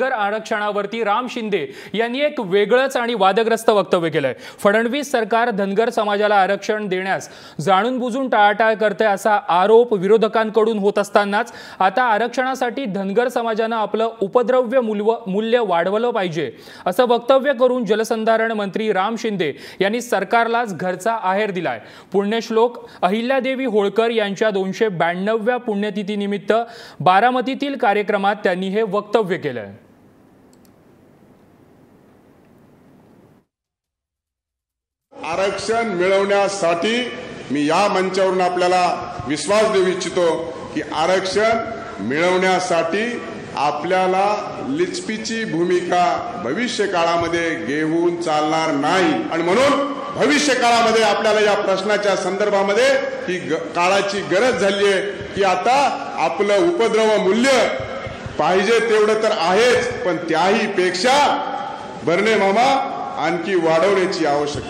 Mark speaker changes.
Speaker 1: धनगर आरक्षणावरती राम शिंदे यांनी एक वेगळंच आणि वादग्रस्त वक्तव्य केलंय. फडणवीस सरकार धनगर समाजाला आरक्षण देण्यास जाणून बुजून टाळाटाळ करते असा आरोप विरोधकांकडून होत असतानाच आता आरक्षणासाठी धनगर समाजानं आपलं उपद्रव्य मूल्य मूल्य वाढवलं पाहिजे असं वक्तव्य करून जलसंधारण मंत्री राम शिंदे यांनी सरकारलाच घरचा आहेर दिलाय. पुण्यश्लोक अहिल्यादेवी होळकर यांच्या दोनशे ब्याण्णव्या पुण्यतिथीनिमित्त बारामतीतील कार्यक्रमात त्यांनी हे वक्तव्य केलंय.
Speaker 2: आरक्षण मिळवण्यासाठी मी या मंचावरून आपल्याला विश्वास देऊ इच्छितो की आरक्षण मिळवण्यासाठी आपल्याला लिचपीची भूमिका भविष्य काळामध्ये घेऊन चालणार नाही. आणि म्हणून भविष्य काळामध्ये आपल्याला या प्रश्नाच्या संदर्भामध्ये ही ग- काळाची गरज झाली आहे की आता आपलं उपद्रव मूल्य पाहिजे तेवढं तर आहेच पण त्याही पेक्षा बर्णे मामा आणखी वाढवण्याची आवश्यकता